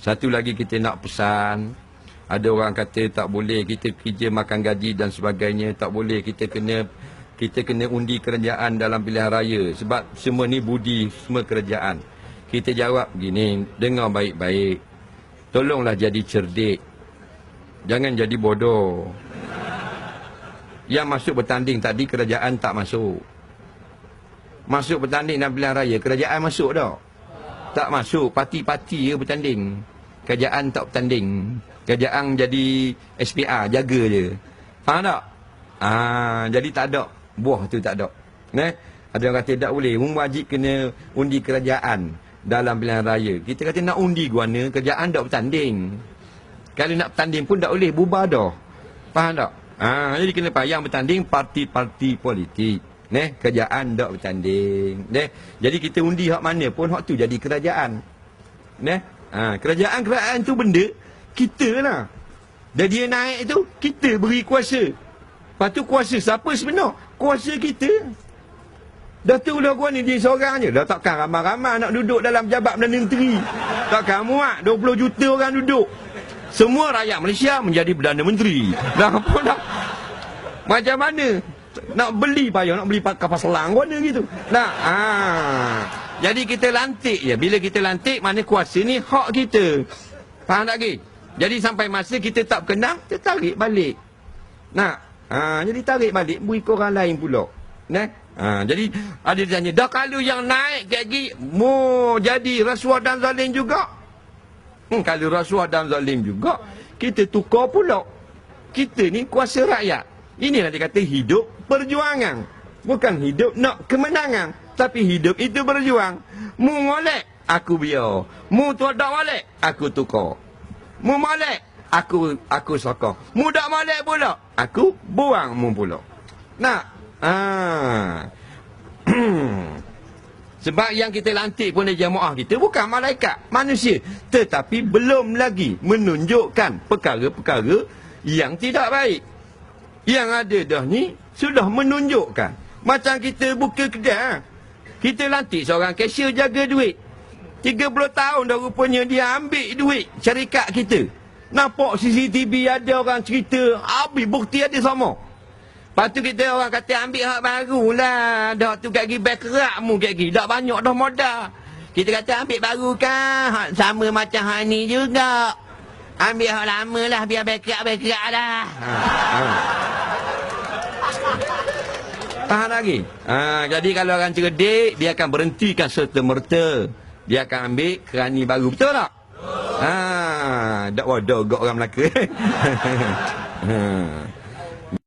Satu lagi kita nak pesan, ada orang kata tak boleh kita kerja makan gaji dan sebagainya, tak boleh kita kena kita kena undi kerajaan dalam pilihan raya sebab semua ni budi semua kerajaan. Kita jawab begini, dengar baik-baik. Tolonglah jadi cerdik. Jangan jadi bodoh. Yang masuk bertanding tadi kerajaan tak masuk. Masuk bertanding dalam pilihan raya, kerajaan masuk tak? Tak masuk, parti-parti je bertanding. Kerajaan tak bertanding. Kerajaan jadi SPR, jaga je. Faham tak? Ah, jadi tak ada. Buah tu tak ada. Ne? Ada orang kata tak boleh. Wajib kena undi kerajaan dalam pilihan raya. Kita kata nak undi guana, kerajaan tak bertanding. Kalau nak bertanding pun tak boleh, bubar dah. Faham tak? Ah, jadi kena payang bertanding parti-parti politik. Ne, kerajaan tak bertanding. Ne, jadi kita undi hak mana pun hak tu jadi kerajaan. Ne? Ha, kerajaan kerajaan tu benda kita lah. Dan dia naik tu kita beri kuasa. Lepas tu kuasa siapa sebenar? Kuasa kita. Dah tu lah gua ni dia seorang je. Dah takkan ramai-ramai nak duduk dalam jabat Perdana Menteri. Takkan muat 20 juta orang duduk. Semua rakyat Malaysia menjadi Perdana Menteri. Dah apa dah? Macam mana? Nak beli payah, nak beli kapal selang mana gitu. Nah, ah. Jadi kita lantik je. Bila kita lantik, mana kuasa ni hak kita. Faham tak lagi? Jadi sampai masa kita tak kenal, kita tarik balik. Nah, ah, jadi tarik balik, beri ke orang lain pula. Nah, ah, jadi ada tanya, dah kalau yang naik gini, mau jadi rasuah dan zalim juga? Hmm, kalau rasuah dan zalim juga, kita tukar pula. Kita ni kuasa rakyat. Inilah dia kata hidup perjuangan. Bukan hidup nak kemenangan. Tapi hidup itu berjuang. Mu molek, aku biar. Mu tu tak aku tukar. Mu molek, aku aku sokong. Mu tak molek pula, aku buang mu pula. Nak? Ah. Sebab yang kita lantik pun di kita bukan malaikat, manusia. Tetapi belum lagi menunjukkan perkara-perkara yang tidak baik. Yang ada dah ni sudah menunjukkan. Macam kita buka kedai. Ha? Kita lantik seorang cashier jaga duit. 30 tahun dah rupanya dia ambil duit syarikat kita. Nampak CCTV ada orang cerita, habis bukti ada sama. Lepas tu kita orang kata ambil hak baru lah. Dah tu kaki back kerak mu kaki. Dah banyak dah modal. Kita kata ambil baru kan. Sama macam hak ni juga. Ambil hak lama lah biar back kerak back kerak lah. Ha, ha. Faham lagi? Ha, jadi kalau orang cerdik, dia akan berhentikan serta-merta. Dia akan ambil kerani baru. Betul tak? Ha, dak wadah gak orang Melaka. ha.